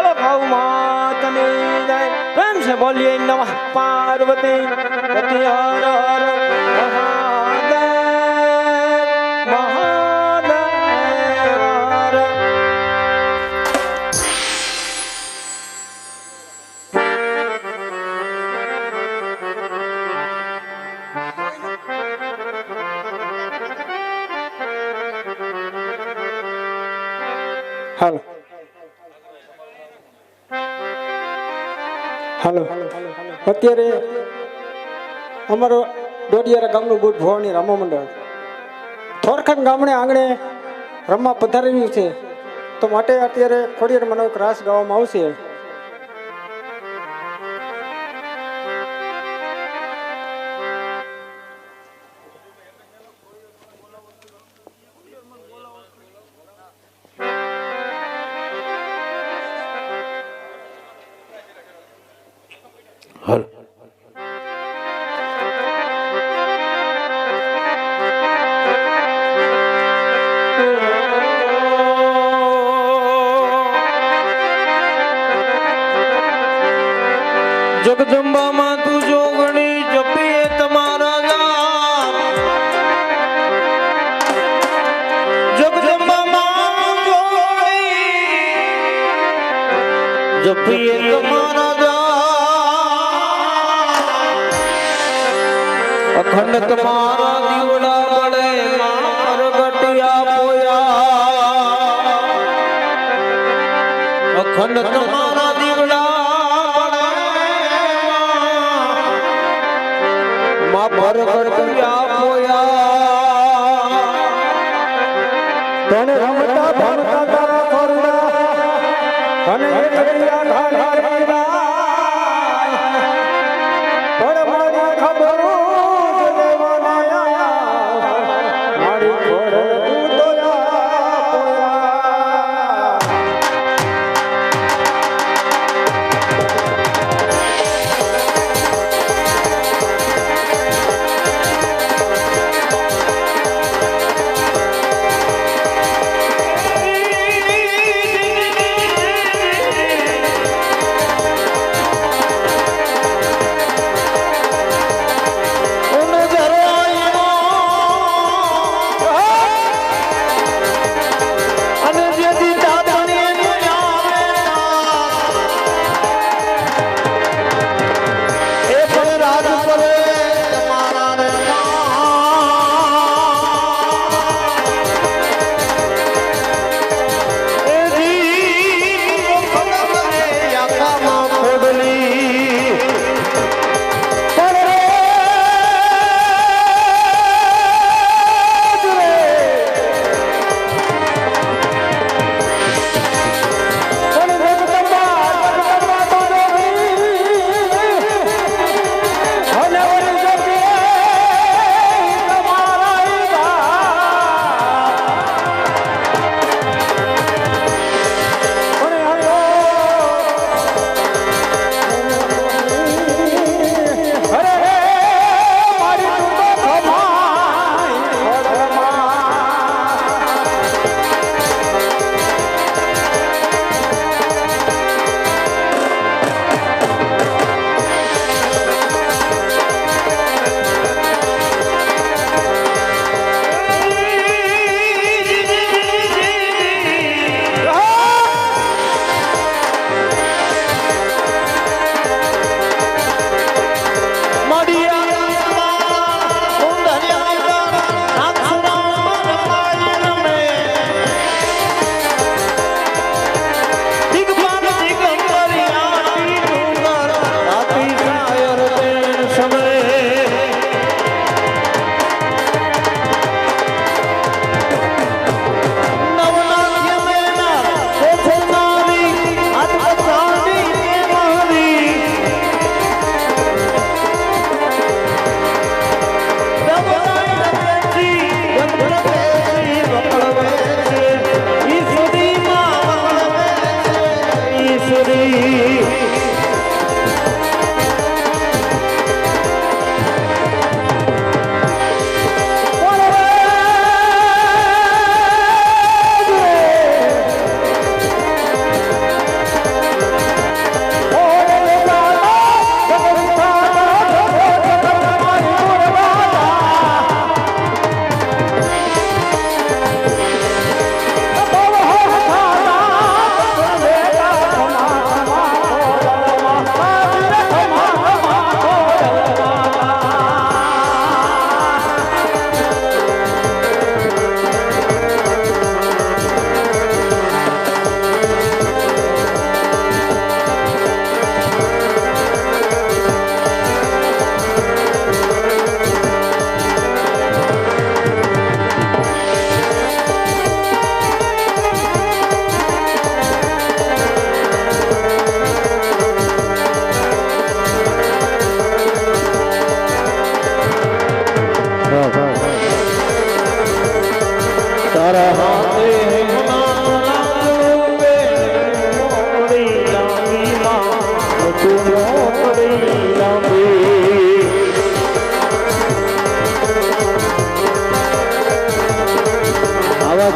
જય કળભાવ માતની જય. પ્રેમ से બોલીએ નમઃ પાર્વતી. હર હર અત્યારે અમારો ડોડિયારા ગામનું બુટ ભવાની રમવા મંડળ. થોરખંડ ગામડે આંગણે રમવા પધારેલું છે. તો માટે અત્યારે ખોડિયાર મનો એક રાસ ગાવામાં આવશે. અખંડ મારા દીવડા બળે માર ગટિયા પોયા. અખંડ તમારા દીવડા મા પર ગટિયા પોયા. તને રમતા ભણતા તારા ખોરડા અને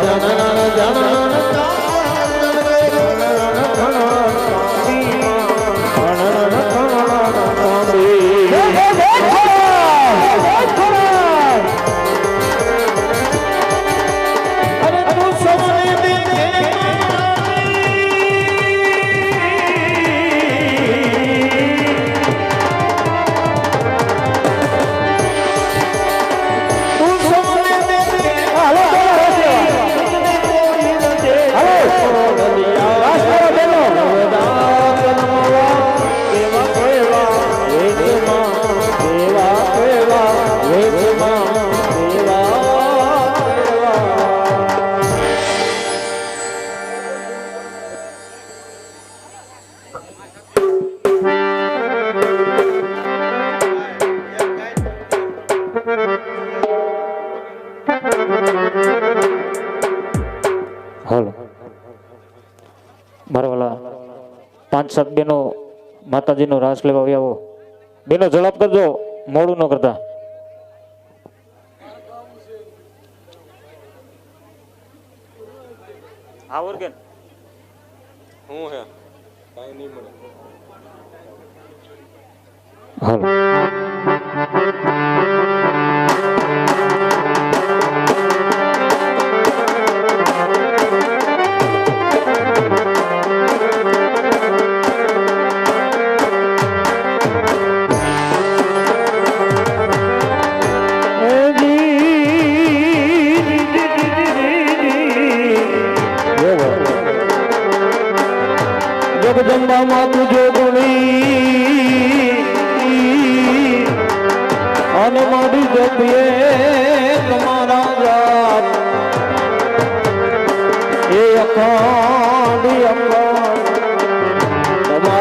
જનન જનન માનસક બેનો માતાજીનો રાસ લેવા આવ્યા. હો બેનો ઝડપ કરજો મોડું ન કરતા. આવર હે? કાઈ નહીં મળે. હાલો.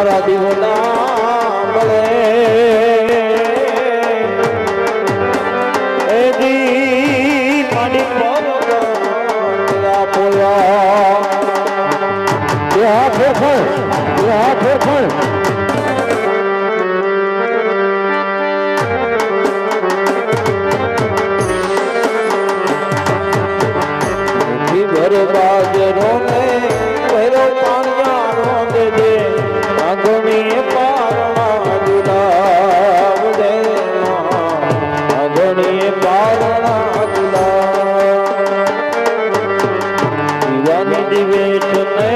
সারা জীবন আমি দিবে তো